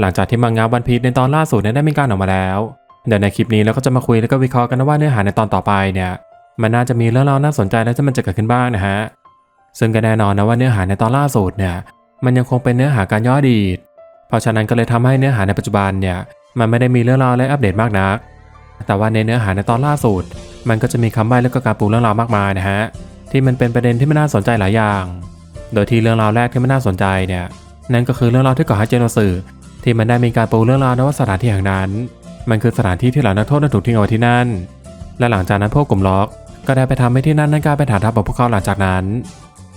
หลังจากที่มังงะวันพีชในตอนล่าสุดเนี่ยได้มีการออกมาแล้วเดี๋ยวในคลิปนี้เราก็จะมาคุยแล้วก็วิเคราะห์กันว่าเนื้อหาในตอนต่อไปเนี่ยมันน่าจะมีเรื่องราวน่าสนใจและที่มันจะเกิดขึ้นบ้างนะฮะซึ่งก็แน่นอนนะว่าเนื้อหาในตอนล่าสุดเนี่ยมันยังคงเป็นเนื้อหาการย้ออดีต เพราะฉะนั้นก็เลยทำให้เนื้อหาในปัจจุบันเนี่ยมันไม่ได้มีเรื่องราวและอัปเดตมากนัก แต่ว่าในเนื้อหาในตอนล่าสุด มันก็จะมีคำใบ้และก็การปูเรื่องราวมากมายนะฮะที่มันเป็นประเด็นที่ไม่น่าสนใจหลายอย่าง โดยที่เรื่องราวแรกที่ไม่น่าสนใจเนี่ยนั่นก็คือเรื่องราวที่กาะฮัจเจโนสึ ที่มันได้มีการปูเรื่องราวนะว่าสถานที่แห่งนั้น มันคือสถานที่ที่เหล่านักโทษนั้นถูกทิ้งเอาไว้ที่นั่น และหลังจากนั้นพวกกลุ่มล็อก ก็ได้ไปทำให้ที่นั่นนั้นกลายเป็นฐานทัพของพวกเขาหลังจากนั้น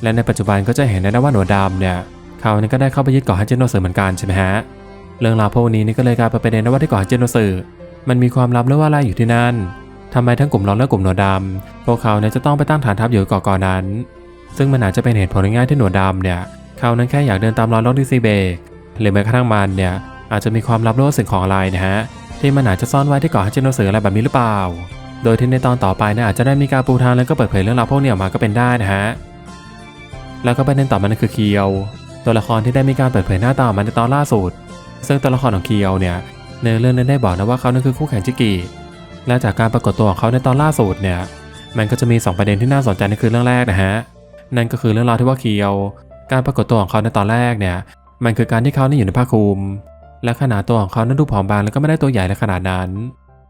และในปัจจุบันก็จะเห็นได้นะว่าหนวดดำเนี่ยเขานี่ก็ได้เข้าไปยึดเกาะฮัจเจโนสึเหมือนกันใช่ไหมฮะเรื่องราวพวกนี้นี่ก็เลยกลายเป็นประเด็นนะว่าที่เกาะฮัจเจโนสึมันมีความลับหรือว่าอะไรอยู่ที่นั่นทำไมทั้งกลุ่มล็อกและกลุ่มหนวดดำพวกเขาเนี่ยจะต้องไปตั้งฐานทัพอยู่เกาะเกาะนั้น ซึ่งมันอาจจะเป็นเหตุผลง่ายที่หนวดดำเนี่ยเขานั้นแค่อยากเดินตามรอยล็อกดิซีเบก หรือแม้กระทั่งมันเนี่ยอาจจะมีความลับรือว่าสิ่งของอะไรนะฮะที่มันอาจจะซ่อนไว้ที่เกาะฮัจเจโนเสึออะไรแบบนี้หรือเปล่า โดยที่ในตอนต่อไปเนี่ยอาจจะได้มีการปูทางแล้วก็เปิดเผยเรื่องราวพวกนี้ออกมาก็เป็นได้นะฮะแล้วก็ประเด็นต่อมานั่นคือเคียว ตัวละครที่ได้มีการเปิดเผยหน้าตาออกมาในตอนล่าสุด ซึ่งตัวละครของเคียวเนี่ยในเรื่องนั้นได้บอกนะว่าเขานั่นคือคู่แข่งจิกิและจากการปรากฏตัวของเขาในตอนล่าสุดเนี่ยมันก็จะมี2ประเด็นที่น่าสนใจในคือเรื่องแรกนะฮะนั่นก็คือเรื่องราวที่ว่าเคียว การปรากฏตัวของเขาในตอนแรกเนี่ย มันคือการที่เขานี่อยู่ในผ้าคลุม และขนาดตัวของเขานั้นดูผอมบางแล้วก็ไม่ได้ตัวใหญ่เลยขนาดนั้น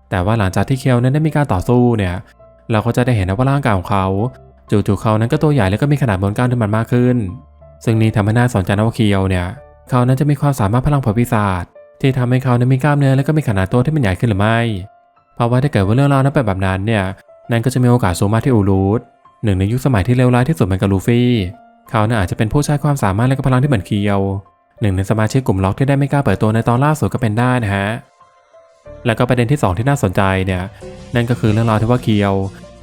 แต่ว่าหลังจากที่เคียวนั้นได้มีการต่อสู้เนี่ย เราก็จะได้เห็นนะว่าร่างกายของเขาจู่ๆเขานั้นก็ตัวใหญ่แล้วก็มีขนาดบนกล้ามที่มันมากขึ้น ซึ่งนี่ทำให้น่าสนใจนะว่าเคียวเนี่ย เขานั้นจะมีความสามารถพลังผลปีศาจที่ทำให้เขานั้นมีกล้ามเนื้อและก็มีขนาดตัวที่มันใหญ่ขึ้นหรือไม่ เพราะว่าถ้าเกิดว่าเรื่องราวนั้นเป็นแบบนั้นเนี่ย นั่นก็จะมีโอกาสสูงมากที่อูรูดหนึ่งในยุคสมัยที่เลวร้ายที่สุดเหมือนกับลูฟี่ เขาน่าอาจจะเป็นผู้ใช้ความสามารถและก็พลังที่เหมือนเคียว หนึ่งในสมาชิกกลุ่มล็อกที่ได้ไม่กล้าเปิดตัวในตอนล่าสุดก็เป็นได้นะฮะ แล้วก็ประเด็นที่สองที่น่าสนใจเนี่ย นั่นก็คือเรื่องราวที่ว่าเคียว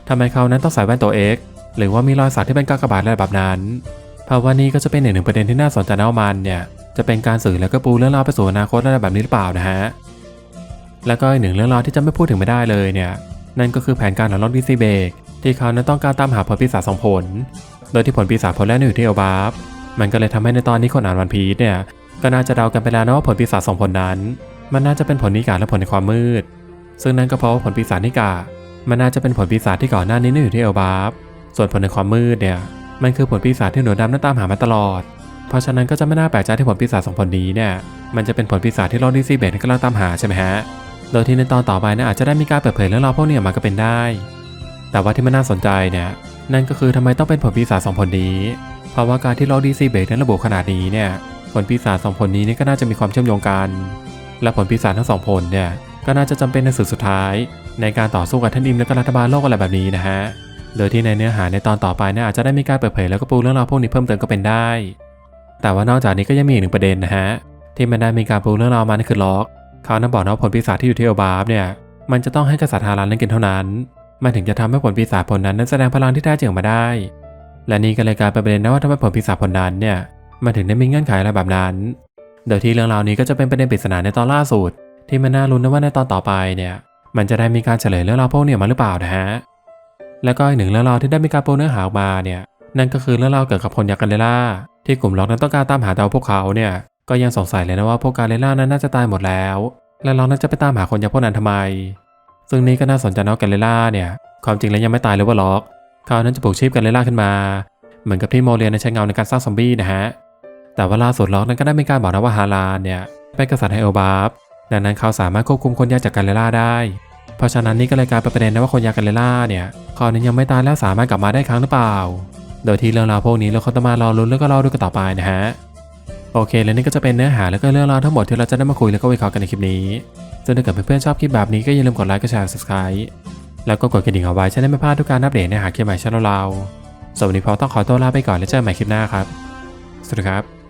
ทำไมเขานั้นต้องใส่แว่นตัว X หรือว่ามีรอยสักที่เป็นกากบาทอะไรแบบนั้น เพราะว่านี่ก็จะเป็นอีกหนึ่งประเด็นที่น่าสนใจนะว่ามันเนี่ยจะเป็นการสื่อแล้วก็ปูเรื่องราวไปสู่อนาคตอะไรแบบนี้หรือเปล่านะฮะ แล้วก็อีกหนึ่งเรื่องราวที่จะไม่พูดถึงไม่ได้เลยเนี่ย นั่นก็คือแผนการของล็อกดิซีเบกที่เขานั้นต้องการตามหาผลปีศาจสองผล โดยที่ผลปีศาจผลแรกนั้นอยู่ที่เอลบาฟ มันก็เลยทำให้ในตอนนี้คนอ่านวันพีชเนี่ยก็น่าจะเดากันไปแล้วนะว่าผลปีศาจสองผลนั้น มันน่าจะเป็นผลนิกาและผลในความมืด ซึ่งนั่นก็เพราะว่าผลปีศาจนิกา มันน่าจะเป็นผลปีศาจที่ก่อนหน้านี้นั่อยู่ที่เอลบาฟส่วนผลในความมืดเนี่ยมันคือผลปีศาจที่หนูดำนั้นตามหามาตลอด เพราะฉะนั้นก็จะไม่น่าแปลกใจที่ผลปีศาจสองผลนี้เนี่ยมันจะเป็นผลปีศาจที่ลอดดิซีเบตกำลังตามหาใช่ไหมฮะ โดยที่ในตอนต่อไปนี่อาจจะได้มีการเปิดเผยเรื่องราวพวกนี้ออกมาก็เป็นได้ แต่ว่าที่มันน่าสนใจเนี่ยนั่นก็คือทำไมต้องเป็นผลปีศาจสองผลนี้ เพราว่าการที่ลอดีซีเบตนั้นระบุขนาดนี้เนี่ย ผลปีศาจสองผลนี้นี่ก็น่าจะมีความเชื่อมโยงกัน และผลปีศาจทั้งสองผลเนี่ย ก็น่าจะจำเป็นในสุดสุดท้าย ในการต่อสู้กับท่านอิมและก็รัฐบาลโลกอะไรแบบนี้นะฮะ โดยที่ในเนื้อหาในตอนต่อไปเนี่ยอาจจะได้มีการเปิดเผยแล้วก็ปูเรื่องราวพวกนี้เพิ่มเติมก็เป็นได้ แต่ว่านอกจากนี้ก็ยังมีอีกหนึ่งประเด็นนะฮะที่มันได้มีการปูเรื่องราวมานั่นคือล็อกเขานั้นบอกนะว่าผลปีศาจที่อยู่ที่เอลบาฟเนี่ยมันจะต้องให้กษัตริย์ฮารันนั้นกินเท่านั้น มันถึงจะทำให้ผลปีศาจผลนั้นนั้นแสดงพลังที่แท้จริงออกมาได้ และนี่ก็เลยกลายเป็นประเด็นนะว่าทำไมผลปีศาจผลนั้นเนี่ยมันถึงได้มีเงื่อนไขอะไรแบบนั้น โดยที่เรื่องราวนี้ก็จะเป็นประเด็นปริศนาในตอนล่าสุด ที่มันน่าลุ้นนะว่าในตอนต่อไปเนี่ยมันจะได้มีการเฉลยเรื่องราวพวกนี้มาหรือเปล่านะฮะ แล้วก็อีกหนึ่งเรื่องราวที่ได้มีการโปูเนื้อหาออกมาเนี่ยนั่นก็คือเรื่องราวเกี่ยวกับคนยักษ์กันเลล่า ที่กลุ่มล็อกนั้นต้องการตามหาแต่ว่าพวกเขาเนี่ยก็ยังสงสัยเลยนะว่าพวกกาเลล่านั้นน่าจะตายหมดแล้ว และเราน่าจะไปตามหาคนยักษ์พวกนั้นทำไม ซึ่งนี่ก็น่าสนใจนะกาเลล่าเนี่ยความจริงแล้วยังไม่ตายเลยว่าล็อก เขานั้นจะปลุกชีพกาเลล่าขึ้นมา เหมือนกับที่โมเรียนใช้เงาในการสร้างซอมบี้นะฮะ แต่ว่าล่าสุดล็อกนั้นก็ได้มีการบอกนะว่าฮาลาเนี่ยเป็นกษัตริย์ให้เอบาฟดังนั้นเขาสามารถควบคุมคนยักจากกาเลล่าได้ เพราะฉะนั้นนี่ก็เลยกลายเป็นประเด็นนะว่าคนยักษ์กาเลล่าเนี่ยเขานั้ยังไม่ตายแล้วสามารถกลับมาได้ครั้งหรือเปล่า โดยที่เรื่องราวพวกนี้เราคงต้องมารอลุ้นแล้วก็รอดูกันต่อไปนะฮะโอเค และนี่ก็จะเป็นเนื้อหาแล้วก็เรื่องราวทั้งหมดที่เราจะได้มาคุยแล้วก็วิเคราะห์กันในคลิปนี้ถ้าเกิดเพื่อนๆชอบคลิปแบบนี้ก็อย่าลืมกดไลค์ กดแชร์ subscribe แล้วก็กดกระดิ่งเอาไว้จะได้ไม่พลาดทุกการอัปเดตในหาคลิปใหม่ช่องเราสวัสดีพอต้องขอตัวลาไปก่อนแล้วเจอกันใหม่คลิปหน้าครับ สวัสดีครับ